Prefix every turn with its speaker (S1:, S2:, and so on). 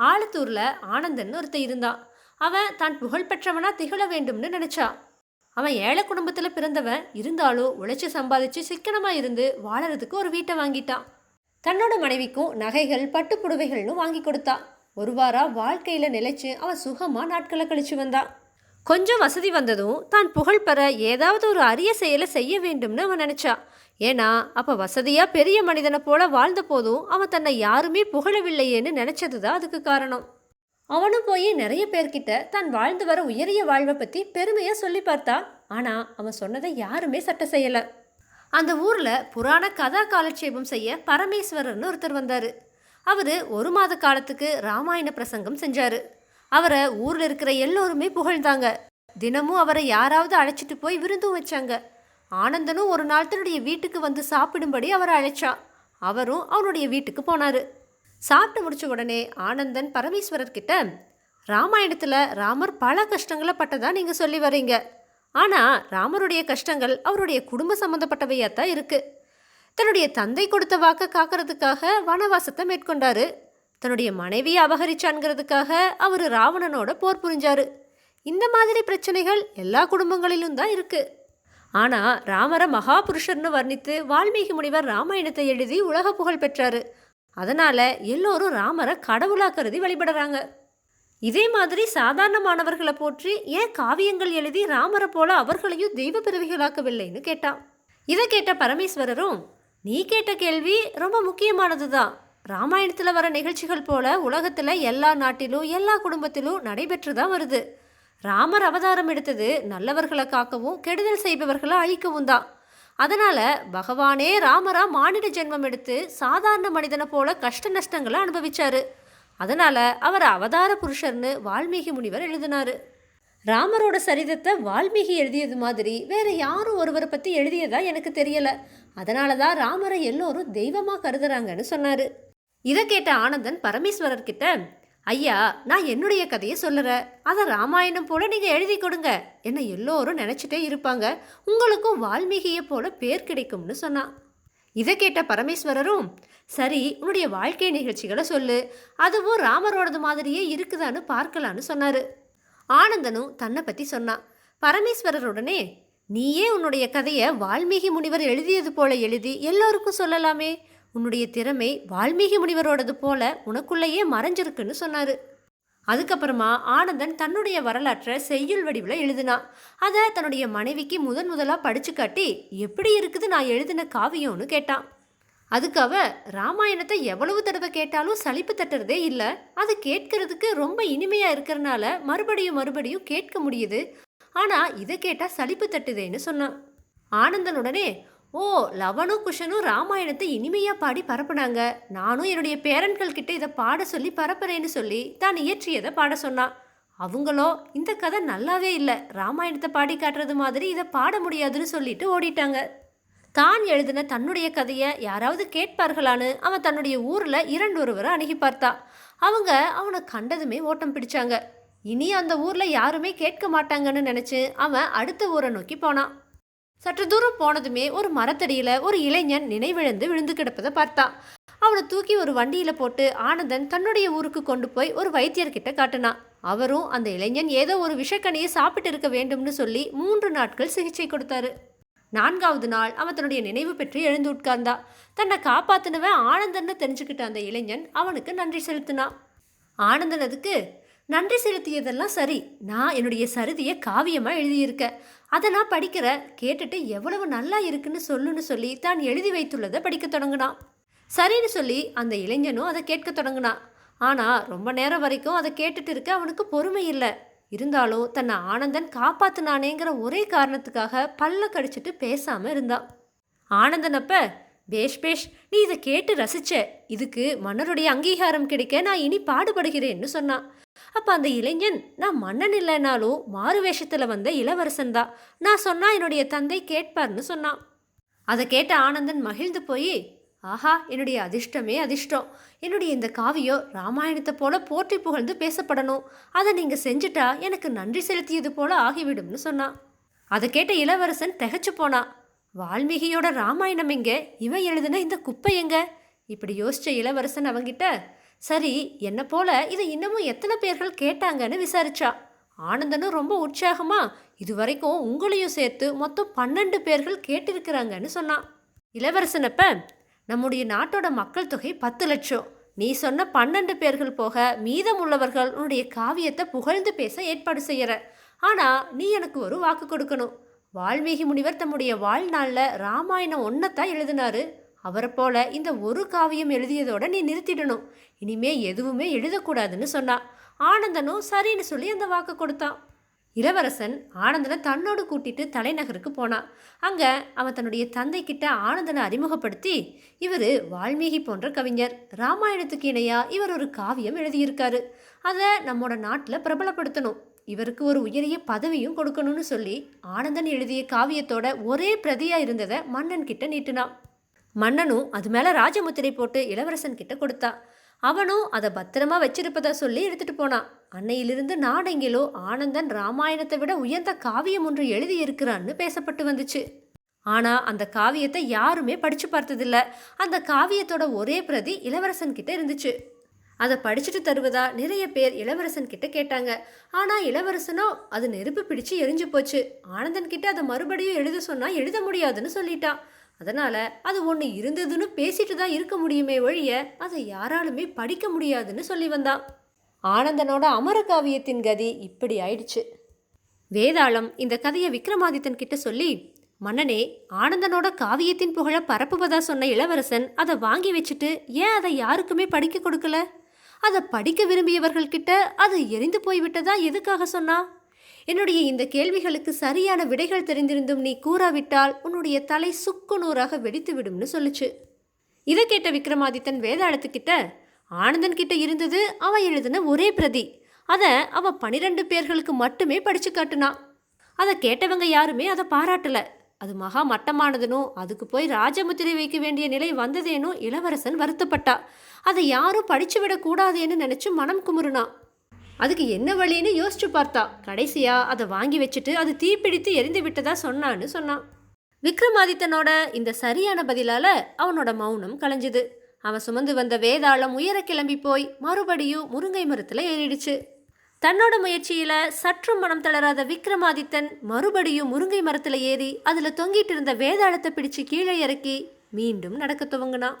S1: ஆலத்தூரில் ஆனந்தன் ஒருத்தன் இருந்தான். அவன் தான் புகழ்பெற்றவனா திகழ வேண்டும்னு நினச்சான் அவன் ஏழை குடும்பத்தில் பிறந்தவன் இருந்தாலும் உழைச்சி சம்பாதிச்சு சிக்கனமாக இருந்து வாழறதுக்கு ஒரு வீட்டை வாங்கிட்டான். தன்னோட மனைவிக்கும் நகைகள் பட்டு புடவைகள்னு வாங்கி கொடுத்தான் ஒரு வாரம் வாழ்க்கையில் நிலைச்சு அவன் சுகமாக நாட்களை கழிச்சு வந்தான். கொஞ்சம் வசதி வந்ததும் தான் புகழ் பெற ஏதாவது ஒரு அரிய செயலை செய்ய வேண்டும்னு அவன் நினச்சான் ஏன்னா அப்போ வசதியாக பெரிய மனிதனை போல வாழ்ந்த போதும் அவன் தன்னை யாருமே புகழவில்லையேன்னு நினச்சது தான் அதுக்கு காரணம். அவனும் போய் நிறைய பேர்கிட்ட தான் வாழ்ந்து வர உயரிய வாழ்வை பற்றி பெருமையாக சொல்லி பார்த்தா ஆனால் அவன் சொன்னதை யாருமே சட்டை செய்யலை. அந்த ஊரில் புராண கதா காலட்சேபம் செய்ய பரமேஸ்வரர்னு ஒருத்தர் வந்தார். அவர் ஒரு மாத காலத்துக்கு ராமாயண பிரசங்கம் செஞ்சார். அவரை ஊரில் இருக்கிற எல்லோருமே புகழ்ந்தாங்க. தினமும் அவரை யாராவது அழைச்சிட்டு போய் விருந்தும் வச்சாங்க. ஆனந்தனும் ஒரு நாள் தன்னுடைய வீட்டுக்கு வந்து சாப்பிடும்படி அவரை அழைச்சா. அவரும் அவனுடைய வீட்டுக்கு போனாரு. சாப்பிட்டு முடிச்ச உடனே ஆனந்தன் பரமேஸ்வரர் கிட்ட ராமாயணத்தில் ராமர் பல கஷ்டங்களை பட்டதா நீங்கள் சொல்லி வரீங்க ஆனால் ராமருடைய கஷ்டங்கள் அவருடைய குடும்ப சம்மந்தப்பட்டவையாக தான் இருக்குது தன்னுடைய தந்தை கொடுத்த வாக்கை காக்கிறதுக்காக வனவாசத்தை மேற்கொண்டாரு. தன்னுடைய மனைவியை அபகரிச்சான்ங்கிறதுக்காக அவர் ராவணனோட போர் புரிஞ்சாரு. இந்த மாதிரி பிரச்சனைகள் எல்லா குடும்பங்களிலும் தான் இருக்குது ஆனால் ராமரை மகாபுருஷர்னு வர்ணித்து வால்மீகி முனிவர் ராமாயணத்தை எழுதி உலக புகழ் பெற்றாரு. அதனால எல்லோரும் ராமரை கடவுளா கருதி வழிபடுறாங்க. இதே மாதிரி சாதாரணமானவர்களை போற்றி ஏன் காவியங்கள் எழுதி ராமரை போல அவர்களையும் தெய்வ பிறவிகளாக்கவில்லைன்னு கேட்டான். இதை கேட்ட பரமேஸ்வரரும் நீ கேட்ட கேள்வி ரொம்ப முக்கியமானது தான் ராமாயணத்தில் வர நிகழ்ச்சிகள் போல உலகத்தில் எல்லா நாட்டிலும் எல்லா குடும்பத்திலும் நடைபெற்று தான் வருது. ராமர் அவதாரம் எடுத்தது நல்லவர்களை காக்கவும் கெடுதல் செய்பவர்களை அழிக்கவும் தான். அதனால் பகவானே ராமரா மானிட ஜென்மம் எடுத்து சாதாரண மனிதனை போல கஷ்ட நஷ்டங்களை அனுபவிச்சார். அதனால் அவர் அவதார புருஷர்னு வால்மீகி முனிவர் எழுதினார். ராமரோட சரிதத்தை வால்மீகி எழுதியது மாதிரி வேற யாரும் ஒருவரை பற்றி எழுதியதா எனக்கு தெரியலை. அதனால தான் ராமரை எல்லோரும் தெய்வமாக கருதுறாங்கன்னு சொன்னார். இதை கேட்ட ஆனந்தன் பரமேஸ்வரர்கிட்ட ஐயா நான் என்னுடைய கதையை சொல்லுறேன். அதை ராமாயணம் போல நீங்கள் எழுதி கொடுங்க. என்னை எல்லோரும் நினச்சிட்டே இருப்பாங்க. உங்களுக்கும் வால்மீகியை போல பேர் கிடைக்கும்னு சொன்னான் இதை கேட்ட பரமேஸ்வரரும் சரி உன்னுடைய வாழ்க்கை நிகழ்ச்சிகளை சொல்லு. அதுவும் ராமரோடது மாதிரியே இருக்குதான்னு பார்க்கலான்னு சொன்னார். ஆனந்தனும் தன்னை பற்றி சொன்னான் பரமேஸ்வரருடனே நீயே உன்னுடைய கதையை வால்மீகி முனிவர் எழுதியது போல எழுதி எல்லோருக்கும் சொல்லலாமே. உன்னுடைய திறமை வால்மீகி முனிவரோடது போல உனக்குள்ளேயே மறைஞ்சிருக்குன்னு சொன்னாரு. அதுக்கப்புறமா ஆனந்தன் தன்னுடைய வரலாற்றை செய்யுள் வடிவில் எழுதினான் அதை தன்னுடைய மனைவிக்கு முதன் முதலாக படித்து காட்டி எப்படி இருக்குது நான் எழுதின காவியம்னு கேட்டான். அதுக்கு அவ ராமாயணத்தை எவ்வளவு தடவை கேட்டாலும் சலிப்பு தட்டுறதே இல்லை. அது கேட்கறதுக்கு ரொம்ப இனிமையாக இருக்கிறனால மறுபடியும் மறுபடியும் கேட்க முடியுது. ஆனால் இதை கேட்டால் சலிப்பு தட்டுதேன்னு சொன்னான். ஆனந்தனுடனே ஓ லவனும் குஷனும் ராமாயணத்தை இனிமையாக பாடி பரப்புனாங்க. நானும் என்னுடைய பேரன்கள் கிட்ட இதை பாட சொல்லி பரப்புறேன்னு சொல்லி தான் இயற்றியதை பாட சொன்னான். அவங்களோ இந்த கதை நல்லாவே இல்லை. ராமாயணத்தை பாடி காட்டுறது மாதிரி இதை பாட முடியாதுன்னு சொல்லிட்டு ஓடிட்டாங்க. தான் எழுதின தன்னுடைய கதையை யாராவது கேட்பார்களான்னு அவன் தன்னுடைய ஊரில் இரண்டு ஒருவரை அணுகி பார்த்தா. அவங்க அவனை கண்டதுமே ஓட்டம் பிடிச்சாங்க. இனி அந்த ஊரில் யாருமே கேட்க மாட்டாங்கன்னு நினச்சி அவன் அடுத்த ஊரை நோக்கி போனான். சற்று தூரம் போனதுமே ஒரு மரத்தடியில் ஒரு இளைஞன் நினைவிழந்து விழுந்து கிடப்பதை பார்த்தான் அவனை தூக்கி ஒரு வண்டியில போட்டு ஆனந்தன் தன்னுடைய ஊருக்கு கொண்டு போய் ஒரு வைத்தியர்கிட்ட காட்டினான். அவரும் அந்த இளைஞன் ஏதோ ஒரு விஷக்கனியை சாப்பிட்டு இருக்க வேண்டும்னு சொல்லி மூன்று நாட்கள் சிகிச்சை கொடுத்தாரு. நான்காவது நாள் அவன் தன்னுடைய நினைவு பெற்று எழுந்து உட்கார்ந்தா. தன்னை காப்பாத்தினவன் ஆனந்தன்னு தெரிஞ்சுக்கிட்ட அந்த இளைஞன் அவனுக்கு நன்றி செலுத்தினான். ஆனந்தன் அதுக்கு நன்றி செலுத்தியதெல்லாம் சரி. நான் என்னுடைய சருதியை காவியமாக எழுதியிருக்கேன். அதை நான் படிக்கிற கேட்டுட்டு எவ்வளவு நல்லா இருக்குன்னு சொல்லுன்னு சொல்லி தான் எழுதி வைத்துள்ளதை படிக்க தொடங்கினான். சரின்னு சொல்லி அந்த இளைஞனும் அதை கேட்க தொடங்கினான். ஆனால் ரொம்ப நேரம் வரைக்கும் அதை கேட்டுட்டு இருக்க அவனுக்கு பொறுமை இல்லை. இருந்தாலும் தன்னை ஆனந்தன் காப்பாற்றினானேங்கிற ஒரே காரணத்துக்காக பல்ல கடிச்சிட்டு பேசாமல் இருந்தான். ஆனந்தன் அப்ப பேஷ் பேஷ் நீ இதை கேட்டு ரசிச்ச. இதுக்கு மன்னருடைய அங்கீகாரம் கிடைக்க நான் இனி பாடுபடுகிறேன்னு சொன்னான். அப்போ அந்த இளைஞன் நான் மன்னன் இல்லைனாலும் மாறு வேஷத்தில் வந்த இளவரசன் தான். நான் சொன்னால் என்னுடைய தந்தை கேட்பார்னு சொன்னான். அதை கேட்ட ஆனந்தன் மகிழ்ந்து போய் ஆஹா என்னுடைய அதிர்ஷ்டமே அதிர்ஷ்டம். என்னுடைய இந்த காவியம் ராமாயணத்தை போல போற்றி புகழ்ந்து பேசப்படணும். அதை நீங்கள் செஞ்சுட்டா எனக்கு நன்றி செலுத்தியது போல ஆகிவிடும்னு சொன்னான். அதை கேட்ட இளவரசன் திகைச்சு போனான். வால்மீகியோட ராமாயணம் எங்க? இவன் எழுதின இந்த குப்பை எங்க? இப்படி யோசிச்ச இளவரசன் அவங்கிட்ட சரி என்னை போல இதை இன்னமும் எத்தனை பேர்கள் கேட்டாங்கன்னு விசாரிச்சா? ஆனந்தனும் ரொம்ப உற்சாகமா இது வரைக்கும் உங்களையும் சேர்த்து மொத்தம் பன்னெண்டு பேர்கள் கேட்டிருக்கிறாங்கன்னு சொன்னான். இளவரசனப்ப நம்முடைய நாட்டோட மக்கள் தொகை பத்து லட்சம். நீ சொன்ன பன்னெண்டு பேர்கள் போக மீதம் உள்ளவர்கள் உன்னுடைய காவியத்தை புகழ்ந்து பேச ஏற்பாடு செய்யற. ஆனால் நீ எனக்கு ஒரு வாக்கு கொடுக்கணும். வால்மீகி முனிவர் தம்முடைய வாழ்நாளில் ராமாயணம் ஒன்னத்தான் எழுதினாரு. அவரை போல இந்த ஒரு காவியம் எழுதியதோட நீ நிறுத்திடணும். இனிமே எதுவுமே எழுதக்கூடாதுன்னு சொன்னா. ஆனந்தனும் சரின்னு சொல்லி அந்த வாக்கு கொடுத்தான். இளவரசன் ஆனந்தனை தன்னோடு கூட்டிட்டு தலைநகருக்கு போனான் அங்க அவன் தன்னுடைய தந்தை கிட்ட ஆனந்தனை அறிமுகப்படுத்தி இவர் வால்மீகி போன்ற கவிஞர். ராமாயணத்துக்கு இணையா இவர் ஒரு காவியம் எழுதியிருக்காரு. அதை நம்மோட நாட்டில் பிரபலப்படுத்தணும். இவருக்கு ஒரு உயரிய பதவியும் கொடுக்கணும்னு சொல்லி ஆனந்தன் எழுதிய காவியத்தோட ஒரே பிரதியாக இருந்ததை மன்னன் கிட்ட நீட்டினான். மன்னனும் அது மேலே ராஜமுத்திரை போட்டு இளவரசன் கிட்ட கொடுத்தா. அவனும் அதை பத்திரமா வச்சிருப்பதா சொல்லி எடுத்துட்டு போனான் அன்னையிலிருந்து நாடெங்கிலோ ஆனந்தன் ராமாயணத்தை விட உயர்ந்த காவியம் ஒன்று எழுதியிருக்கிறான்னு பேசப்பட்டு வந்துச்சு. ஆனா அந்த காவியத்தை யாருமே படிச்சு பார்த்ததில்ல. அந்த காவியத்தோட ஒரே பிரதி இளவரசன் கிட்ட இருந்துச்சு. அதை படிச்சுட்டு தருவதா நிறைய பேர் இளவரசன் கிட்ட கேட்டாங்க. ஆனா இளவரசனோ அது நெருப்பு பிடிச்சு எரிஞ்சு போச்சு. ஆனந்தன் கிட்ட அதை மறுபடியும் எழுத சொன்னா எழுத முடியாதுன்னு சொல்லிட்டான் அதனால் அது ஒன்று இருந்ததுன்னு பேசிட்டு தான் இருக்க முடியுமே ஒழிய அதை யாராலுமே படிக்க முடியாதுன்னு சொல்லி வந்தான். ஆனந்தனோட அமர காவியத்தின் கதி இப்படி ஆயிடுச்சு. வேதாளம் இந்த கதையை விக்ரமாதித்தன் கிட்ட சொல்லி மன்னனே ஆனந்தனோட காவியத்தின் புகழ பரப்புவதா சொன்ன இளவரசன் அதை வாங்கி வச்சுட்டு ஏன் அதை யாருக்குமே படிக்க கொடுக்கல? அதை படிக்க விரும்பியவர்கள்கிட்ட அது எரிந்து போய்விட்டதா எதுக்காக சொன்னா? என்னுடைய இந்த கேள்விகளுக்கு சரியான விடைகள் தெரிந்திருந்தும் நீ கூறாவிட்டால் உன்னுடைய தலை சுக்கு நூறாக வெடித்து விடும்னு சொல்லுச்சு. இதை கேட்ட விக்ரமாதித்தன் வேதாளத்துக்கிட்ட ஆனந்தன் கிட்ட இருந்தது அவன் எழுதின ஒரே பிரதி. அதை அவ பனிரெண்டு பேர்களுக்கு மட்டுமே படிச்சு காட்டுனான் அதை கேட்டவங்க யாருமே அதை பாராட்டல. அது மகா மட்டமானதுனும் அதுக்கு போய் ராஜமுத்திரை வைக்க வேண்டிய நிலை வந்ததேனும் இளவரசன் வருத்தப்பட்டா. அதை யாரும் படிச்சு விடக்கூடாதேன்னு நினைச்சு மனம் குமுறுனான் அதுக்கு என்ன வழின்னு யோசிச்சு பார்த்தா கடைசியா அதை வாங்கி வச்சுட்டு அது தீப்பிடித்து எரிந்து விட்டதா சொன்னான்னு சொன்னான். விக்ரமாதித்தனோட இந்த சரியான பதிலால அவனோட மௌனம் கலைஞ்சுது. அவன் சுமந்து வந்த வேதாளம் உயர கிளம்பி போய் மறுபடியும் முருங்கை மரத்துல ஏறிடுச்சு. தன்னோட முயற்சியில சற்றும் மனம் தளராத விக்ரமாதித்தன் மறுபடியும் முருங்கை மரத்துல ஏறி அதுல தொங்கிட்டு இருந்த வேதாளத்தை பிடிச்சு கீழே இறக்கி மீண்டும் நடக்க துவங்கினான்.